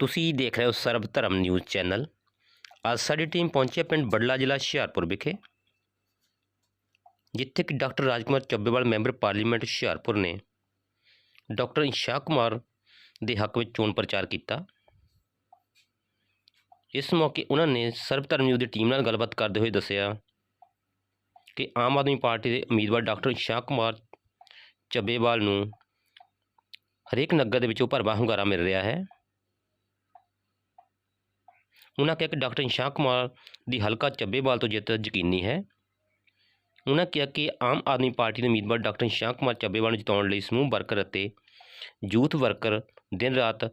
ਤੁਸੀਂ ਦੇਖ ਰਹੇ ਹੋ ਸਰਬ ਧਰਮ ਨਿਊਜ਼ ਚੈਨਲ। ਅੱਜ ਸਾਡੀ ਟੀਮ ਪਹੁੰਚੀ ਹੈ ਪਿੰਡ ਬੜਲਾ ਜ਼ਿਲ੍ਹਾ ਹੁਸ਼ਿਆਰਪੁਰ ਵਿਖੇ, ਜਿੱਥੇ ਕਿ doctor Rajkumar Chabbewal, member parliament Hoshiarpur ਨੇ ਡਾਕਟਰ ਇਸ਼ਾਕ ਕੁਮਾਰ ਦੇ ਹੱਕ ਵਿੱਚ ਚੋਣ ਪ੍ਰਚਾਰ ਕੀਤਾ। ਇਸ ਮੌਕੇ ਉਹਨਾਂ ਨੇ ਸਰਬ ਧਰਮ ਨਿਊਜ਼ ਦੀ ਟੀਮ ਨਾਲ ਗੱਲਬਾਤ ਕਰਦੇ ਹੋਏ ਦੱਸਿਆ ਕਿ ਆਮ ਆਦਮੀ ਪਾਰਟੀ ਦੇ ਉਮੀਦਵਾਰ ਡਾਕਟਰ ਇਸ਼ਾਕ ਕੁਮਾਰ ਚੱਬੇਵਾਲ ਨੂੰ ਹਰੇਕ ਨਗਰ ਦੇ ਵਿੱਚੋਂ ਭਰਵਾਂ ਹੁੰਗਾਰਾ ਮਿਲ ਰਿਹਾ ਹੈ। ਉਹਨਾਂ ਕਿਹਾ ਕਿ ਡਾਕਟਰ ਇਸ਼ਾਕ ਕੁਮਾਰ ਦੀ ਹਲਕਾ ਚੱਬੇਵਾਲ ਤੋਂ ਜਿੱਤ ਯਕੀਨੀ ਹੈ। ਉਹਨਾਂ ਕਿਹਾ ਕਿ ਆਮ ਆਦਮੀ ਪਾਰਟੀ ਦੇ ਉਮੀਦਵਾਰ ਡਾਕਟਰ ਇਸ਼ਾਕ ਕੁਮਾਰ ਚੱਬੇਵਾਲ ਨੂੰ ਜਿਤਾਉਣ ਲਈ ਸਮੂਹ ਵਰਕਰ ਅਤੇ ਯੂਥ ਵਰਕਰ ਦਿਨ ਰਾਤ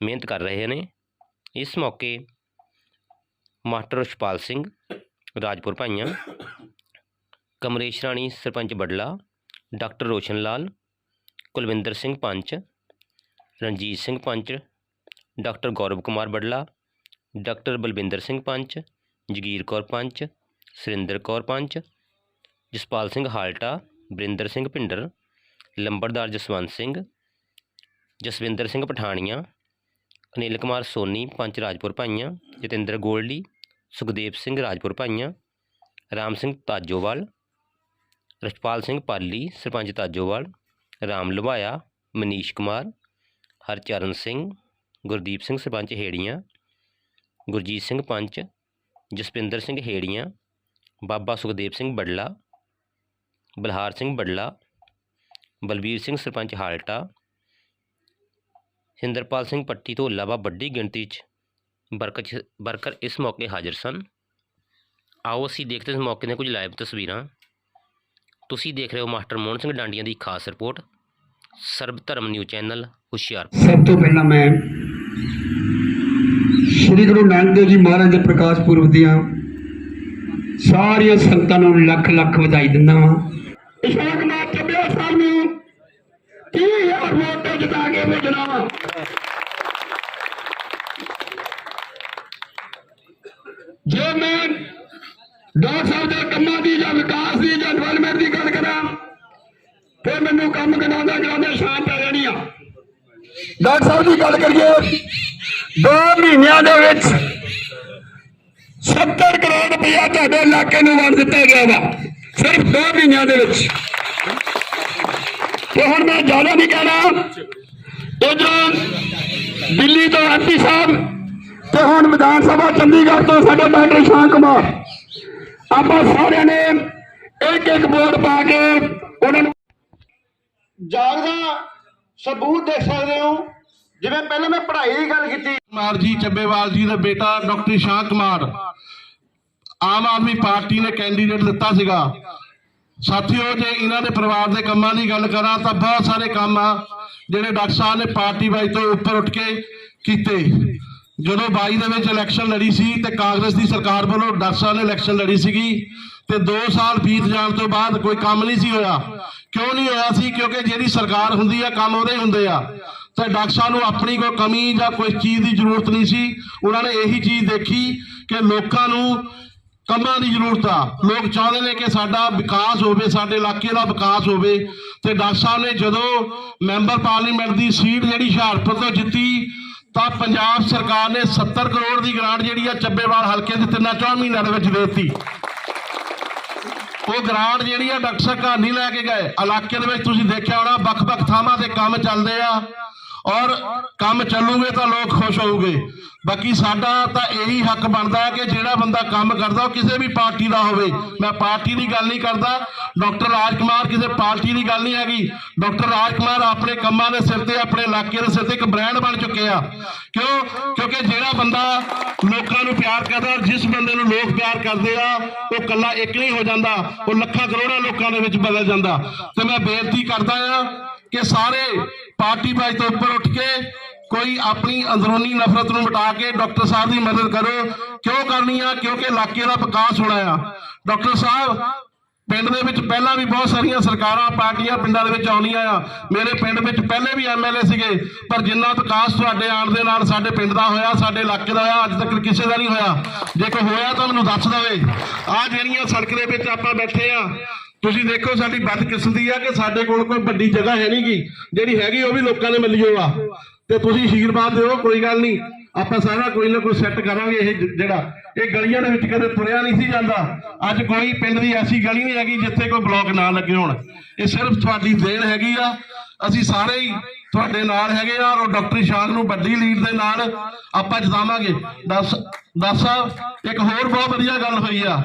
ਮਿਹਨਤ ਕਰ ਰਹੇ ਨੇ। ਇਸ ਮੌਕੇ master Rashpal Singh, Rajpur Bhaian, Kamresh Rani, sarpanch Barla doctor Roshan Lal, Kulwinder Singh panch, Ranjit Singh panch, doctor Gaurav Kumar Barla doctor Balwinder Singh panch Jagir Kaur panch Surinder Kaur panch Jaspal Singh Halta Barinder Singh Bhinder lambardar Jaswant Singh Jaswinder Singh Pathanian Anil Kumar Soni panch Rajpur Bhaian Jatinder Goldy Sukhdev Singh Rajpur ਭਾਈਆਂ ਰਾਮ ਸਿੰਘ ਤਾਜੋਵਾਲ ਰਸ਼ਪਾਲ ਸਿੰਘ ਪਾਲੀ ਸਰਪੰਚ ਤਾਜੋਵਾਲ ਰਾਮ ਲਵਾਇਆ ਮਨੀਸ਼ ਕੁਮਾਰ ਹਰਚਰਨ ਸਿੰਘ ਗੁਰਦੀਪ ਸਿੰਘ ਸਰਪੰਚ ਹੇੜੀਆਂ ਗੁਰਜੀਤ ਸਿੰਘ ਪੰਚ, ਜਸਪਿੰਦਰ ਸਿੰਘ ਹੇੜੀਆਂ, ਬਾਬਾ ਸੁਖਦੇਵ ਸਿੰਘ ਬੜਲਾ ਬਲਹਾਰ ਸਿੰਘ ਬੜਲਾ ਬਲਬੀਰ ਸਿੰਘ ਸਰਪੰਚ ਹਾਲਟਾ, ਹਿੰਦਰਪਾਲ ਸਿੰਘ ਪੱਟੀ ਤੋਂ ਇਲਾਵਾ ਵੱਡੀ ਗਿਣਤੀ 'ਚ worker worker ਇਸ ਮੌਕੇ ਹਾਜ਼ਰ ਸਨ। ਆਓ ਅਸੀਂ ਦੇਖਦੇ ਇਸ ਮੌਕੇ ਦੀਆਂ ਕੁਝ ਲਾਈਵ ਤਸਵੀਰਾਂ। ਤੁਸੀਂ ਦੇਖ ਰਹੇ ਹੋ ਮਾਸਟਰ ਮੋਹਨ ਸਿੰਘ ਡਾਂਡੀਆਂ ਦੀ ਖਾਸ ਰਿਪੋਰਟ, ਸਰਬ ਧਰਮ ਨਿਊਜ਼ ਚੈਨਲ ਹੁਸ਼ਿਆਰਪੁਰ। ਸਭ ਤੋਂ ਪਹਿਲਾਂ ਮੈਂ ਸ੍ਰੀ ਗੁਰੂ ਨਾਨਕ ਦੇਵ ਜੀ ਮਹਾਰਾਜ ਦੇ ਪ੍ਰਕਾਸ਼ ਪੁਰਬ ਦੀਆਂ ਸਾਰੀਆਂ ਸੰਗਤਾਂ ਨੂੰ ਲੱਖ ਲੱਖ ਵਧਾਈ ਦਿੰਦਾ ਵਾਂ। ਇਸ਼ਾਕ ਨਾਥ ਚੱਬਿਆ ਸਾਹਿਬ ਨੂੰ ਕੀ ਵੋਟ ਤੇ ਜਿਤਾ ਕੇ ਭੇਜਣਾ ਵਾ। ਜੇ ਮੈਂ ਡਾਕਟਰ ਸਾਹਿਬ ਦੇ ਕੰਮਾਂ ਦੀ ਜਾਂ ਵਿਕਾਸ ਦੀ ਜਾਂ ਡਿਵੈਲਪਮੈਂਟ ਦੀ ਗੱਲ ਕਰਾਂ, ਫਿਰ ਮੈਨੂੰ ਕੰਮ ਕਰਾਉਂਦਾ ਕਰਾਉਂਦਾ ਸ਼ਾਂਤ ਪੈ ਜਾਣੀ ਆ। ਡਾਕਟਰ ਸਾਹਿਬ ਦੀ ਗੱਲ ਕਰੀਏ। ਦੋ ਮਹੀਨਿਆਂ ਦੇ ਵਿੱਚ 70 ਕਰੋੜ ਰੁਪਇਆ ਤੁਹਾਡੇ ਇਲਾਕੇ ਨੂੰ ਵੰਡ ਦਿੱਤਾ ਗਿਆ ਵਾ, ਸਿਰਫ ਦੋ ਮਹੀਨਿਆਂ ਦੇ ਵਿੱਚ। ਤੇ ਹੁਣ ਮੈਂ ਜ਼ਿਆਦਾ ਨਹੀਂ ਕਹਿਣਾ, ਇਧਰੋਂ ਦਿੱਲੀ ਤੋਂ ਐਮਪੀ ਸਾਹਿਬ ਤੇ ਹੁਣ ਵਿਧਾਨ ਸਭਾ ਚੰਡੀਗੜ੍ਹ ਤੋਂ ਸਾਡੇ ਡਾਕਟਰ ਸ਼ਾਨ ਕੁਮਾਰ। ਆਪਾਂ ਸਾਰਿਆਂ ਨੇ ਇੱਕ ਇੱਕ ਵੋਟ ਪਾ ਕੇ ਉਹਨਾਂ ਨੂੰ ਜਾਗਦਾ ਸਬੂਤ ਦੇ ਸਕਦੇ ਹੋ। ਜਿਵੇਂ ਪਹਿਲਾਂ ਮੈਂ ਪੜ੍ਹਾਈ ਦੀ ਗੱਲ ਕੀਤੀ। ਕੁਮਾਰ ਜੀ, ਚੱਬੇਵਾਲ ਜੀ ਦਾ ਬੇਟਾ ਡਾਕਟਰ ਸ਼ਾਹ ਕੁਮਾਰ। ਆਮ ਆਦਮੀ ਪਾਰਟੀ ਨੇ ਕੈਂਡੀਡੇਟ ਦਿੱਤਾ ਸੀਗਾ। ਸਾਥੀਓ, ਜੇ ਇਹਨਾਂ ਦੇ ਪਰਿਵਾਰ ਦੇ ਕੰਮਾਂ ਦੀ ਗੱਲ ਕਰਾਂ, ਤਾਂ ਬਹੁਤ ਸਾਰੇ ਕੰਮ ਆ ਜਿਹੜੇ ਡਾਕਟਰ ਸਾਹਿਬ ਨੇ ਪਾਰਟੀ ਵਾਈਜ਼ ਤੋਂ ਉੱਪਰ ਉੱਠ ਕੇ ਕੀਤੇ। ਜਦੋਂ 22 ਦੇ ਵਿੱਚ ਇਲੈਕਸ਼ਨ ਲੜੀ ਸੀ ਤੇ ਕਾਂਗਰਸ ਦੀ ਸਰਕਾਰ ਵੱਲੋਂ ਡਾਕਟਰ ਸਾਹਿਬ ਨੇ ਇਲੈਕਸ਼ਨ ਲੜੀ ਸੀਗੀ ਤੇ 2 ਸਾਲ ਬੀਤ ਜਾਣ ਤੋਂ ਬਾਅਦ ਕੋਈ ਕੰਮ ਨਹੀਂ ਸੀ ਹੋਇਆ। ਕਿਉਂ ਨਹੀਂ ਹੋਇਆ ਸੀ? ਕਿਉਂਕਿ ਜਿਹੜੀ ਸਰਕਾਰ ਹੁੰਦੀ ਆ, ਕੰਮ ਉਹਦੇ ਹੁੰਦੇ ਆ। ਤੇ ਡਾਕਟਰ ਸਾਹਿਬ ਨੂੰ ਆਪਣੀ ਕੋਈ ਕਮੀ ਜਾਂ ਕੋਈ ਚੀਜ਼ ਦੀ ਜ਼ਰੂਰਤ ਨਹੀਂ ਸੀ। ਉਹਨਾਂ ਨੇ ਇਹੀ ਚੀਜ਼ ਦੇਖੀ ਕਿ ਲੋਕਾਂ ਨੂੰ ਕੰਮਾਂ ਦੀ ਜ਼ਰੂਰਤ ਆ। ਲੋਕ ਚਾਹੁੰਦੇ ਨੇ ਕਿ ਸਾਡਾ ਵਿਕਾਸ ਹੋਵੇ, ਸਾਡੇ ਇਲਾਕੇ ਦਾ ਵਿਕਾਸ ਹੋਵੇ। ਤੇ ਡਾਕਟਰ ਸਾਹਿਬ ਨੇ ਜਦੋਂ ਮੈਂਬਰ ਪਾਰਲੀਮੈਂਟ ਦੀ ਸੀਟ ਜਿਹੜੀ ਹੁਸ਼ਿਆਰਪੁਰ ਤੋਂ ਜਿੱਤੀ, ਤਾਂ ਪੰਜਾਬ ਸਰਕਾਰ ਨੇ 70 ਕਰੋੜ ਦੀ ਗ੍ਰਾਂਟ ਜਿਹੜੀ ਆ ਚੱਬੇਵਾਲ ਹਲਕੇ ਦੇ ਤਿੰਨਾਂ ਚੌਂ ਮਹੀਨਿਆਂ ਦੇ ਵਿੱਚ ਦੇ ਦਿੱਤੀ। ਉਹ ਗ੍ਰਾਂਟ ਜਿਹੜੀ ਆ ਡਾਕਟਰ ਸਾਹਿਬ ਘਰ ਨਹੀਂ ਲੈ ਕੇ ਗਏ। ਇਲਾਕੇ ਦੇ ਵਿੱਚ ਤੁਸੀਂ ਦੇਖਿਆ ਹੋਣਾ, ਵੱਖ-ਵੱਖ ਥਾਵਾਂ ਤੇ ਕੰਮ ਚੱਲਦੇ ਆ। ਔਰ ਕੰਮ ਚੱਲੂਗੇ ਤਾਂ ਲੋਕ ਖੁਸ਼ ਹੋਊਗੇ। ਬਾਕੀ ਸਾਡਾ ਤਾਂ ਇਹੀ ਹੱਕ ਬਣਦਾ ਹੈ ਕਿ ਜਿਹੜਾ ਬੰਦਾ ਕੰਮ ਕਰਦਾ ਉਹ ਕਿਸੇ ਵੀ ਪਾਰਟੀ ਦਾ ਹੋਵੇ। ਮੈਂ ਪਾਰਟੀ ਦੀ ਗੱਲ ਨਹੀਂ ਕਰਦਾ। ਡਾਕਟਰ ਰਾਜਕੁਮਾਰ ਕਿਸੇ ਪਾਰਟੀ ਦੀ ਗੱਲ ਨਹੀਂ ਹੈਗੀ। ਡਾਕਟਰ ਰਾਜਕੁਮਾਰ ਆਪਣੇ ਕੰਮਾਂ ਦੇ ਸਿਰ ਤੇ, ਆਪਣੇ ਇਲਾਕੇ ਦੇ ਸਿਰ ਤੇ ਇੱਕ ਬ੍ਰਾਂਡ ਬਣ ਚੁੱਕੇ ਆ। ਕਿਉਂ? ਕਿਉਂਕਿ ਜਿਹੜਾ ਬੰਦਾ ਲੋਕਾਂ ਨੂੰ ਪਿਆਰ ਕਰਦਾ ਜਿਸ ਬੰਦੇ ਨੂੰ ਲੋਕ ਪਿਆਰ ਕਰਦੇ ਆ, ਉਹ ਕੱਲਾ ਇੱਕ ਨਹੀਂ ਹੋ ਜਾਂਦਾ। ਉਹ ਲੱਖਾਂ ਕਰੋੜਾਂ ਲੋਕਾਂ ਦੇ ਵਿੱਚ ਬਦਲ ਜਾਂਦਾ। ਤੇ ਮੈਂ ਬੇਨਤੀ ਕਰਦਾ ਆ ਕਿ ਸਾਰੇ ਪਾਰਟੀ ਬਾਜ ਤੋਂ ਉੱਪਰ ਉੱਠ ਕੇ ਕੋਈ ਆਪਣੀ ਅੰਦਰੂਨੀ ਨਫ਼ਰਤ ਨੂੰ ਮਿਟਾ ਕੇ ਡਾਕਟਰ ਸਾਹਿਬ ਦੀ ਮਦਦ ਕਰੋ। ਕਿਉਂ ਕਰਨੀ ਆ? ਕਿਉਂਕਿ ਇਲਾਕੇ ਦਾ ਵਿਕਾਸ ਹੋਣਾ ਆ। ਡਾਕਟਰ ਸਾਹਿਬ, ਪਿੰਡ ਦੇ ਵਿੱਚ ਪਹਿਲਾਂ ਵੀ ਬਹੁਤ ਸਾਰੀਆਂ ਸਰਕਾਰਾਂ, ਪਾਰਟੀਆਂ ਪਿੰਡਾਂ ਦੇ ਵਿੱਚ ਆਉਂਦੀਆਂ ਆ। ਮੇਰੇ ਪਿੰਡ ਵਿੱਚ ਪਹਿਲੇ ਵੀ ਐਮਐਲਏ ਸੀਗੇ, ਪਰ ਜਿੰਨਾ ਵਿਕਾਸ ਤੁਹਾਡੇ ਆਉਣ ਦੇ ਨਾਲ ਸਾਡੇ ਪਿੰਡ ਦਾ ਹੋਇਆ, ਸਾਡੇ ਇਲਾਕੇ ਦਾ ਹੋਇਆ, ਅੱਜ ਤੱਕ ਕਿਸੇ ਦਾ ਨਹੀਂ ਹੋਇਆ। ਜੇ ਕੋਈ ਹੋਇਆ ਤਾਂ ਮੈਨੂੰ ਦੱਸ ਦੇਵੇ। ਆ ਜਿਹੜੀਆਂ ਸੜਕ ਦੇ ਵਿੱਚ ਆਪਾਂ ਬੈਠੇ ਆ ਤੁਸੀਂ ਦੇਖੋ ਸਾਡੀ ਬਦਕਿਸਮਤੀ ਆ ਕਿ ਸਾਡੇ ਕੋਲ ਕੋਈ ਵੱਡੀ ਜਗ੍ਹਾ ਹੈ ਨਹੀਂਗੀ ਜਿਹੜੀ ਹੈਗੀ ਉਹ ਵੀ ਲੋਕਾਂ ਨੇ ਮਿਲੀ ਹੋਆ ਤੇ ਤੁਸੀਂ ਆਸ਼ੀਰਵਾਦ ਦਿਓ, ਕੋਈ ਗੱਲ ਨਹੀਂ ਆਪਾਂ ਸਾਰਾ ਕੋਈ ਨਾ ਕੋਈ ਸੈੱਟ ਕਰਾਂਗੇ ਇਹ ਜਿਹੜਾ। ਇਹ ਗਲੀਆਂ ਦੇ ਵਿੱਚ ਕਦੇ ਤੁਰਿਆ ਨਹੀਂ ਸੀ ਜਾਂਦਾ। ਅੱਜ ਕੋਈ ਪਿੰਡ ਦੀ ਐਸੀ ਗਲੀ ਨਹੀਂ ਹੈਗੀ ਜਿੱਥੇ ਕੋਈ ਬਲੌਕ ਨਾ ਲੱਗੇ ਹੋਣ। ਇਹ ਸਿਰਫ ਤੁਹਾਡੀ ਦੇਣ ਹੈਗੀ ਆ। ਅਸੀਂ ਸਾਰੇ ਹੀ ਤੁਹਾਡੇ ਨਾਲ ਹੈਗੇ ਆ ਔਰ ਡਾਕਟਰ ਸ਼ਾਨ ਨੂੰ ਵੱਡੀ ਲੀਡ ਦੇ ਨਾਲ ਆਪਾਂ ਜਿਤਾਵਾਂਗੇ। ਦੱਸ ਦੱਸ ਸਾਹਿਬ ਇੱਕ ਹੋਰ ਬਹੁਤ ਵਧੀਆ ਗੱਲ ਹੋਈ ਆ।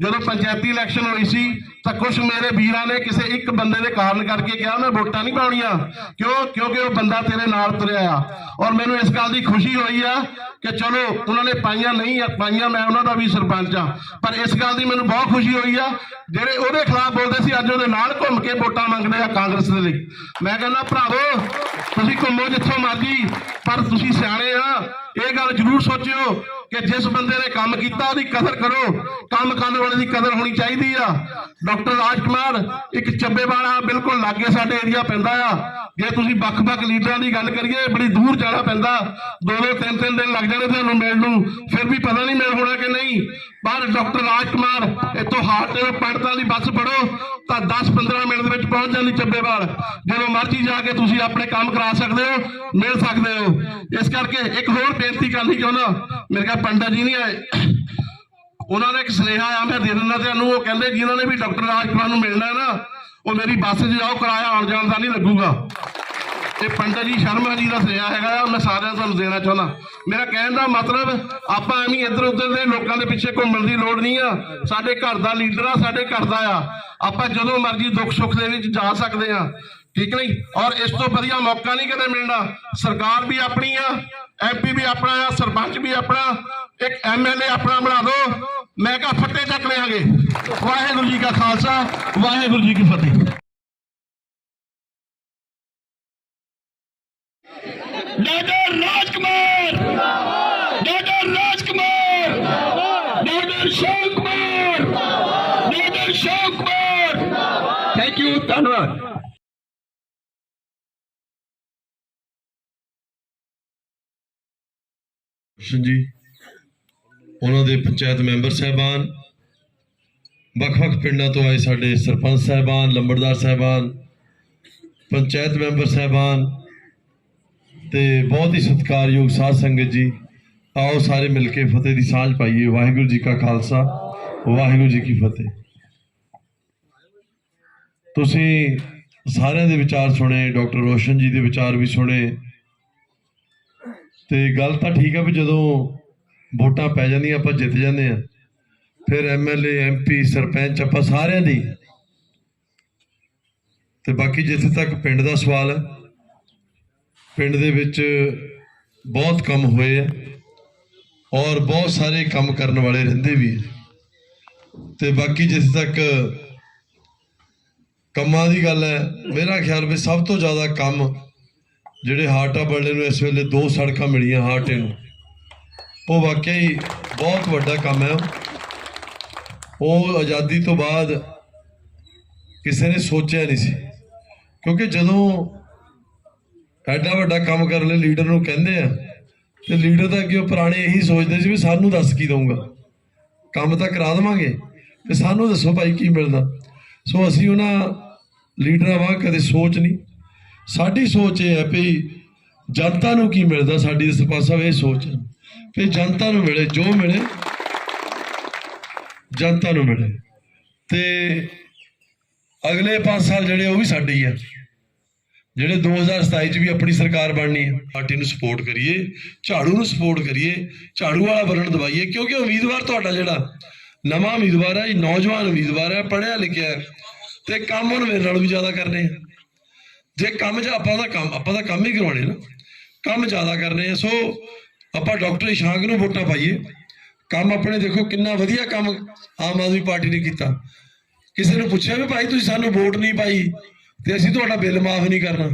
ਜਦੋਂ ਪੰਚਾਇਤੀ ਇਲੈਕਸ਼ਨ ਹੋਈ ਸੀ ਤਾਂ ਕੁਝ ਮੇਰੇ ਵੀਰਾਂ ਨੇ ਕਿਸੇ ਇੱਕ ਬੰਦੇ ਦੇ ਕਾਰਨ ਕਰਕੇ ਕਿਹਾ ਮੈਂ ਵੋਟਾਂ ਨਹੀਂ ਪਾਉਣੀਆਂ। ਕਿਉਂ? ਕਿਉਂਕਿ ਉਹ ਬੰਦਾ ਤੇਰੇ ਨਾਲ ਤੁਰਿਆ ਆ। ਔਰ ਮੈਨੂੰ ਇਸ ਗੱਲ ਦੀ ਖੁਸ਼ੀ ਹੋਈ ਆ ਕਿ ਚਲੋ ਉਹਨਾਂ ਨੇ ਪਾਈਆਂ ਨਹੀਂ ਆ, ਪਾਈਆਂ ਮੈਂ ਉਹਨਾਂ ਦਾ ਵੀ ਸਰਪੰਚ ਆ। ਪਰ ਇਸ ਗੱਲ ਦੀ ਮੈਨੂੰ ਬਹੁਤ ਖੁਸ਼ੀ ਹੋਈ ਆ। ਜਿਹੜੇ ਉਹਦੇ ਖਿਲਾਫ ਬੋਲਦੇ ਸੀ ਅੱਜ ਉਹਦੇ ਨਾਲ ਘੁੰਮ ਕੇ ਵੋਟਾਂ ਮੰਗਦੇ ਆ ਕਾਂਗਰਸ ਦੇ ਲਈ। ਮੈਂ ਕਹਿੰਦਾ ਭਰਾਵੋ ਤੁਸੀਂ ਘੁੰਮੋ ਜਿੱਥੋਂ ਮਰਜ਼ੀ ਪਰ ਤੁਸੀਂ ਸਿਆਣੇ ਆ। ਇਹ ਗੱਲ ਜ਼ਰੂਰ ਸੋਚਿਓ ਕਿ ਜਿਸ ਬੰਦੇ ਨੇ ਕੰਮ ਕੀਤਾ, ਉਹਦੀ ਕਦਰ ਕਰੋ। ਕੰਮ ਕਰਨ ਵਾਲੇ ਦੀ ਕਦਰ ਹੋਣੀ ਚਾਹੀਦੀ ਆ। ਡਾਕਟਰ ਰਾਜ ਕੁਮਾਰ, ਇੱਕ ਚੱਬੇਵਾਲਾ ਬਿਲਕੁਲ ਲਾਗੇ ਸਾਡੇ ਏਰੀਆ ਪੈਂਦਾ ਆ। ਜੇ ਤੁਸੀਂ ਵੱਖ-ਵੱਖ ਲੀਡਰਾਂ ਦੀ ਗੱਲ ਕਰੀਏ, ਬੜੀ ਦੂਰ ਜਾਣਾ ਪੈਂਦਾ। ਦੋ ਦੋ ਤਿੰਨ ਤਿੰਨ ਦਿਨ ਲੱਗ ਜਾਣੇ ਤੁਹਾਨੂੰ ਮਿਲਣ ਨੂੰ। ਫਿਰ ਵੀ ਪਤਾ ਨਹੀਂ ਮਿਲ ਹੋਣਾ ਕਿ ਨਹੀਂ। ਪਰ ਡਾਕਟਰ ਰਾਜ ਕੁਮਾਰ, ਇੱਥੋਂ ਹਾਰਟ ਦੇ ਪੰਡਤਾਂ ਦੀ ਬੱਸ ਫੜੋ, ਤਾਂ 10-15 ਮਿੰਟ ਦੇ ਵਿੱਚ ਪਹੁੰਚ ਜਾਂਦੀ ਚੱਬੇਵਾਲ ਜਦੋਂ ਮਰਜ਼ੀ ਜਾ ਕੇ ਤੁਸੀਂ ਆਪਣੇ ਕੰਮ ਕਰਾ ਸਕਦੇ ਹੋ, ਮਿਲ ਸਕਦੇ ਹੋ। ਇਸ ਕਰਕੇ ਇੱਕ ਹੋਰ ਬੇਨਤੀ ਕਰਨੀ ਚਾਹੁੰਦਾ। ਮੇਰੇ ਕੋਲ ਪੰਡਤ ਜੀ ਨਹੀਂ ਆਏ। ਉਹਨਾਂ ਦਾ ਇੱਕ ਸੁਨੇਹਾ ਆ ਮੈਂ ਦੇ ਦਿੰਦਾ ਤੁਹਾਨੂੰ ਉਹ ਕਹਿੰਦੇ ਜਿਨ੍ਹਾਂ ਨੇ ਵੀ ਡਾਕਟਰ ਰਾਜਕੁਮਾਰ ਨੂੰ ਮਿਲਣਾ ਨਾ, ਉਹ ਮੇਰੀ ਬੱਸ 'ਚ ਜਾਓ, ਕਿਰਾਇਆ ਆਉਣ ਜਾਣ ਦਾ ਨਹੀਂ ਲੱਗੂਗਾ। ਇਹ ਪੰਡਤ ਜੀ ਸ਼ਰਮਾ ਜੀ ਦਾ ਸੁਨੇਹਾ ਹੈਗਾ ਮੈਂ ਸਾਰਿਆਂ ਤੁਹਾਨੂੰ ਦੇਣਾ ਚਾਹੁੰਦਾ। ਮੇਰਾ ਕਹਿਣ ਦਾ ਮਤਲਬ, ਆਪਾਂ ਐਵੇਂ ਇੱਧਰ ਉੱਧਰ ਦੇ ਲੋਕਾਂ ਦੇ ਪਿੱਛੇ ਘੁੰਮਣ ਦੀ ਲੋੜ ਨਹੀਂ ਆ। ਸਾਡੇ ਘਰ ਦਾ ਲੀਡਰ ਆ, ਸਾਡੇ ਘਰ ਦਾ ਆ। ਆਪਾਂ ਜਦੋਂ ਮਰਜ਼ੀ ਦੁੱਖ ਸੁੱਖ ਦੇ ਵਿੱਚ ਜਾ ਸਕਦੇ ਆ, ਠੀਕ ਨਹੀਂ? ਔਰ ਇਸ ਤੋਂ ਵਧੀਆ ਮੌਕਾ ਨਹੀਂ ਕਦੇ ਮਿਲਣਾ। ਸਰਕਾਰ ਵੀ ਆਪਣੀ ਆ ਐਮਪੀ ਵੀ ਆਪਣਾ ਆ ਸਰਪੰਚ ਵੀ ਆਪਣਾ ਇੱਕ ਐਮਐਲਏ ਆਪਣਾ ਬਣਾ ਦਿਓ ਮੈਂ ਕਿਹਾ ਫੱਟੇ ਚੱਕ ਲਿਆਂਗੇ। ਵਾਹਿਗੁਰੂ ਜੀ ਕਾ ਖਾਲਸਾ ਵਾਹਿਗੁਰੂ ਜੀ ਕੀ ਫਤਿਹ। Doctor Rajkumar doctor Rajkumar doctor Shah Kumar doctor Kumar thank you ਧੰਨਵਾਦ। ਕ੍ਰਿਸ਼ਨ ਜੀ, ਉਹਨਾਂ ਦੇ ਪੰਚਾਇਤ ਮੈਂਬਰ ਸਹਿਬਾਨ, ਵੱਖ-ਵੱਖ ਪਿੰਡਾਂ ਤੋਂ ਆਏ ਸਾਡੇ ਸਰਪੰਚ ਸਹਿਬਾਨ, ਲੰਬੜਦਾਰ ਸਹਿਬਾਨ, ਪੰਚਾਇਤ ਮੈਂਬਰ ਸਹਿਬਾਨ ਤੇ ਬਹੁਤ ਹੀ ਸਤਿਕਾਰਯੋਗ ਸਾਧ ਸੰਗਤ ਜੀ, ਆਓ ਸਾਰੇ ਮਿਲ ਕੇ ਫਤਿਹ ਦੀ ਸਾਂਝ ਪਾਈਏ। ਵਾਹਿਗੁਰੂ ਜੀ ਕਾ ਖਾਲਸਾ, ਵਾਹਿਗੁਰੂ ਜੀ ਕੀ ਫਤਿਹ। ਤੁਸੀਂ ਸਾਰਿਆਂ ਦੇ ਵਿਚਾਰ ਸੁਣੇ, ਡਾਕਟਰ ਰੋਸ਼ਨ ਜੀ ਦੇ ਵਿਚਾਰ ਵੀ ਸੁਣੇ ਤੇ ਗੱਲ ਤਾਂ ਠੀਕ ਆ ਵੀ ਜਦੋਂ ਵੋਟਾਂ ਪੈ ਜਾਂਦੀਆਂ, ਆਪਾਂ ਜਿੱਤ ਜਾਂਦੇ ਆ ਫਿਰ ਐਮਐਲਏ ਐਮਪੀ ਸਰਪੰਚ, ਆਪਾਂ ਸਾਰਿਆਂ ਦੀ ਤੇ ਬਾਕੀ ਜਿੱਥੇ ਤੱਕ ਪਿੰਡ ਦਾ ਸਵਾਲ ਹੈ ਪਿੰਡ ਦੇ ਵਿੱਚ ਬਹੁਤ ਕੰਮ ਹੋਏ ਆ ਔਰ ਬਹੁਤ ਸਾਰੇ ਕੰਮ ਕਰਨ ਵਾਲੇ ਰਹਿੰਦੇ ਵੀ ਆ। ਤੇ ਬਾਕੀ ਜਿੱਥੇ ਤੱਕ ਕੰਮਾਂ ਦੀ ਗੱਲ ਹੈ, ਮੇਰਾ ਖਿਆਲ ਵੀ ਸਭ ਤੋਂ ਜ਼ਿਆਦਾ ਕੰਮ ਜਿਹੜੇ ਹਾਰਟਾ ਬਰਲੇ ਨੂੰ ਇਸ ਵੇਲੇ ਦੋ ਸੜਕਾਂ ਮਿਲੀਆਂ ਹਾਰਟੇ ਨੂੰ। ਉਹ ਵਾਕਿਆ ਹੀ ਬਹੁਤ ਵੱਡਾ ਕੰਮ ਹੈ। ਉਹ ਆਜ਼ਾਦੀ ਤੋਂ ਬਾਅਦ ਕਿਸੇ ਨੇ ਸੋਚਿਆ ਨਹੀਂ ਸੀ। ਕਿਉਂਕਿ ਜਦੋਂ ਐਡਾ ਵੱਡਾ ਕੰਮ ਕਰਨ ਲਈ ਲੀਡਰ ਨੂੰ ਕਹਿੰਦੇ ਆ, ਤੇ ਲੀਡਰ ਤਾਂ ਅੱਗੇ ਉਹ ਪੁਰਾਣੇ ਇਹੀ ਸੋਚਦੇ ਸੀ ਵੀ ਸਾਨੂੰ ਦੱਸ ਕੀ ਦਊਗਾ। ਕੰਮ ਤਾਂ ਕਰਾ ਦੇਵਾਂਗੇ, ਤੇ ਸਾਨੂੰ ਦੱਸੋ ਭਾਈ ਕੀ ਮਿਲਦਾ। ਸੋ ਅਸੀਂ ਉਹਨਾਂ ਲੀਡਰਾਂ ਵਾਂਗ ਕਦੇ ਸੋਚ ਨਹੀਂ। ਸਾਡੀ ਸੋਚ ਇਹ ਹੈ ਵੀ ਜਨਤਾ ਨੂੰ ਕੀ ਮਿਲਦਾ ਸਾਡੀ ਸਰਪੰਚ ਸਾਹਿਬ ਇਹ ਸੋਚ ਹੈ ਵੀ ਜਨਤਾ ਨੂੰ ਮਿਲੇ ਜੋ ਮਿਲੇ ਜਨਤਾ ਨੂੰ ਮਿਲੇ। ਤੇ ਅਗਲੇ 5 ਸਾਲ ਜਿਹੜੇ ਉਹ ਵੀ ਸਾਡੇ ਹੀ ਆ। ਜਿਹੜੇ 2027 ਚ ਵੀ ਆਪਣੀ ਸਰਕਾਰ ਬਣਨੀ ਹੈ ਪਾਰਟੀ ਨੂੰ ਸਪੋਰਟ ਕਰੀਏ ਝਾੜੂ ਨੂੰ ਸਪੋਰਟ ਕਰੀਏ ਝਾੜੂ ਵਾਲਾ ਬਲਣ ਦਵਾਈਏ ਕਿਉਂਕਿ ਉਮੀਦਵਾਰ ਤੁਹਾਡਾ ਜਿਹੜਾ ਨਵਾਂ ਉਮੀਦਵਾਰ ਹੈ ਨੌਜਵਾਨ ਉਮੀਦਵਾਰ ਹੈ ਪੜ੍ਹਿਆ ਲਿਖਿਆ ਹੈ, ਤੇ ਕੰਮ ਉਹਨੇ ਮੇਰੇ ਨਾਲ ਵੀ ਜ਼ਿਆਦਾ ਕਰਨੇ ਆ। ਜੇ ਕੰਮ 'ਚ ਆਪਾਂ ਦਾ ਕੰਮ ਆਪਾਂ ਦਾ ਕੰਮ ਹੀ ਕਰਵਾਉਣੇ ਨਾ ਕੰਮ ਜ਼ਿਆਦਾ ਕਰਨੇ ਆ, ਸੋ ਆਪਾਂ ਡਾਕਟਰ ਇਸ਼ਾਂਕ ਨੂੰ ਵੋਟਾਂ ਪਾਈਏ। ਕੰਮ ਆਪਣੇ ਦੇਖੋ ਕਿੰਨਾ ਵਧੀਆ ਕੰਮ ਆਮ ਆਦਮੀ ਪਾਰਟੀ ਨੇ ਕੀਤਾ। ਕਿਸੇ ਨੂੰ ਪੁੱਛਿਆ ਵੀ ਭਾਈ ਤੁਸੀਂ ਸਾਨੂੰ ਵੋਟ ਨਹੀਂ ਪਾਈ ਤੇ ਅਸੀਂ ਤੁਹਾਡਾ ਬਿੱਲ ਮਾਫ ਨਹੀਂ ਕਰਨਾ।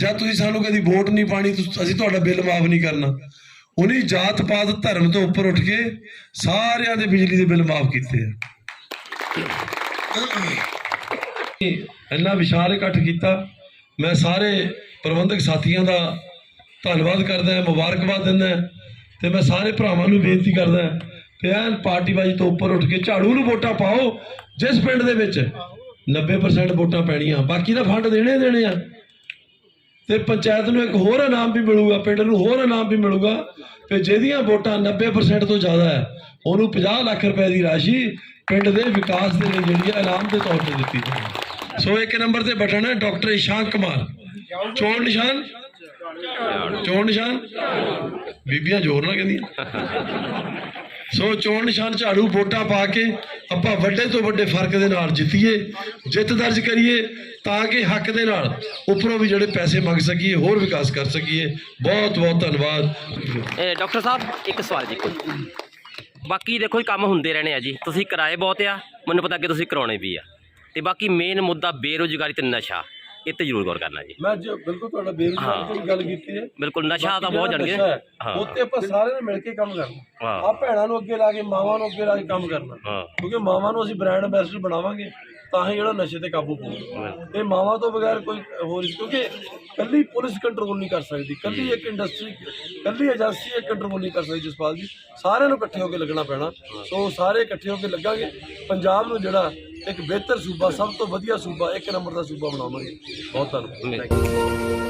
ਜਾਂ ਤੁਸੀਂ ਸਾਨੂੰ ਕਦੀ ਵੋਟ ਨਹੀਂ ਪਾਣੀ ਅਸੀਂ ਤੁਹਾਡਾ ਬਿੱਲ ਮਾਫ ਨਹੀਂ ਕਰਨਾ। ਉਹਨੇ ਜਾਤ ਪਾਤ ਧਰਮ ਤੋਂ ਉੱਪਰ ਉੱਠ ਕੇ ਸਾਰਿਆਂ ਦੇ ਬਿਜਲੀ ਦੇ ਬਿੱਲ ਮਾਫ ਕੀਤੇ ਆ। ਇੰਨਾ ਵਿਸ਼ਾਲ ਇਕੱਠ ਕੀਤਾ। ਮੈਂ ਸਾਰੇ ਪ੍ਰਬੰਧਕ ਸਾਥੀਆਂ ਦਾ ਧੰਨਵਾਦ ਕਰਦਾ ਮੁਬਾਰਕਬਾਦ ਦਿੰਦਾ ਹਾਂ ਤੇ ਮੈਂ ਸਾਰੇ ਭਰਾਵਾਂ ਨੂੰ ਬੇਨਤੀ ਕਰਦਾ ਕਿ ਐਨ ਪਾਰਟੀਬਾਜ਼ੀ ਤੋਂ ਉੱਪਰ ਉੱਠ ਕੇ ਝਾੜੂ ਨੂੰ ਵੋਟਾਂ ਪਾਓ, ਜਿਸ ਪਿੰਡ ਦੇ ਵਿੱਚ 90% ਵੋਟਾਂ ਪੈਣੀਆਂ, ਬਾਕੀ ਦਾ ਫੰਡ ਦੇਣੇ ਦੇਣੇ ਆ। ਤੇ ਪੰਚਾਇਤ ਨੂੰ ਇੱਕ ਹੋਰ ਇਨਾਮ ਵੀ ਮਿਲੂਗਾ, ਪਿੰਡ ਨੂੰ ਹੋਰ ਇਨਾਮ ਵੀ ਮਿਲੂਗਾ, ਤੇ ਜਿਹਦੀਆਂ ਵੋਟਾਂ 90% ਤੋਂ ਜ਼ਿਆਦਾ ਹੈ, ਉਹਨੂੰ 50 ਲੱਖ ਰੁਪਏ ਦੀ ਰਾਸ਼ੀ ਪਿੰਡ ਦੇ ਵਿਕਾਸ ਦੇ ਲਈ ਜਿਹੜੀ ਹੈ ਇਨਾਮ ਦੇ ਤੌਰ ਤੇ ਦਿੱਤੀ ਜਾਵੇ ਸੋ ਇੱਕ ਨੰਬਰ ਤੇ ਬਟਨ ਹੈ, ਡਾਕਟਰ ਇਸ਼ਾਂਕ ਕੁਮਾਰ। ਚੋਣ ਨਿਸ਼ਾਨ? ਚੋਣ ਨਿਸ਼ਾਨ? ਬੀਬੀਆਂ ਜ਼ੋਰ ਨਾਲ ਕਹਿੰਦੀਆਂ। ਸੋ ਚੋਣ ਨਿਸ਼ਾਨ ਝਾੜੂ ਵੋਟਾਂ ਪਾ ਕੇ ਆਪਾਂ ਵੱਡੇ ਤੋਂ ਵੱਡੇ ਫ਼ਰਕ ਦੇ ਨਾਲ ਜਿੱਤੀਏ, ਜਿੱਤ ਦਰਜ ਕਰੀਏ, ਤਾਂ ਕਿ ਹੱਕ ਦੇ ਨਾਲ ਉੱਪਰੋਂ ਵੀ ਜਿਹੜੇ ਪੈਸੇ ਮੰਗ ਸਕੀਏ, ਹੋਰ ਵਿਕਾਸ ਕਰ ਸਕੀਏ। ਬਹੁਤ ਬਹੁਤ ਧੰਨਵਾਦ। ਡਾਕਟਰ ਸਾਹਿਬ, ਇੱਕ ਸਵਾਲ ਜੀ। ਕੋਈ ਬਾਕੀ ਦੇਖੋ ਜੀ, ਕੰਮ ਹੁੰਦੇ ਰਹਿਣੇ ਆ ਜੀ। ਤੁਸੀਂ ਕਿਰਾਏ ਬਹੁਤ ਆ, ਮੈਨੂੰ ਪਤਾ ਕਿ ਤੁਸੀਂ ਕਰਾਉਣੇ ਵੀ ਆ। ਤੇ ਬਾਕੀ ਮੇਨ ਮੁੱਦਾ ਬੇਰੁਜ਼ਗਾਰੀ ਤੇ ਨਸ਼ਾ ਇਹ ਤੇ ਜ਼ਰੂਰ ਗੌਰ ਕਰਨਾ ਜੀ। ਮੈਂ ਜੋ ਬਿਲਕੁਲ ਤੁਹਾਡਾ ਬੇਰੁਜ਼ਗਾਰੀ ਦੀ ਗੱਲ ਕੀਤੀ ਹੈ। ਬਿਲਕੁਲ ਨਸ਼ਾ ਤਾਂ ਬਹੁਤ ਜਾਣਗੇ। ਹੈ, ਉੱਤੇ ਆਪਾਂ ਸਾਰਿਆਂ ਨੇ ਮਿਲ ਕੇ ਕੰਮ ਕਰਨਾ। ਆ ਭੈਣਾਂ ਨੂੰ ਅੱਗੇ ਲਾ ਕੇ ਮਾਵਾਂ ਨੂੰ ਅੱਗੇ ਲਾ ਕੇ ਕੰਮ ਕਰਨਾ। ਕਿਉਂਕਿ ਮਾਵਾਂ ਨੂੰ ਅਸੀਂ ਬ੍ਰਾਂਡ ਐਂਬੈਸਡਰ ਬਣਾਵਾਂਗੇ ਤਾਂ ਹੀ ਜਿਹੜਾ ਨਸ਼ੇ ਤੇ ਕਾਬੂ ਪਾਊਗਾ। ਇਹ ਮਾਵਾਂ ਤੋਂ ਬਗੈਰ ਕੋਈ ਹੋਰ ਕਿਉਂਕਿ ਕੱਲੀ ਪੁਲਿਸ ਕੰਟਰੋਲ ਨਹੀਂ ਕਰ ਸਕਦੀ। ਕੱਲੀ ਇੱਕ ਇੰਡਸਟਰੀ ਕੱਲੀ ਏਜੰਸੀ ਇਹ ਕੰਟਰੋਲ ਨਹੀਂ ਕਰ ਸਕਦੀ ਜਸਪਾਲ ਜੀ। ਸਾਰਿਆਂ ਨੂੰ ਇਕੱਠੇ ਹੋ ਕੇ ਲੱਗਣਾ ਪੈਣਾ। ਸੋ ਸਾਰੇ ਇਕੱਠੇ ਹੋ ਕੇ ਲੱਗਾਂਗੇ। ਪੰਜਾਬ ਨੂੰ ਜਿਹੜਾ ਇੱਕ ਬਿਹਤਰ ਸੂਬਾ ਸਭ ਤੋਂ ਵਧੀਆ ਸੂਬਾ ਇੱਕ ਨੰਬਰ ਦਾ ਸੂਬਾ ਬਣਾਵਾਂਗੇ। ਬਹੁਤ ਧੰਨਵਾਦ।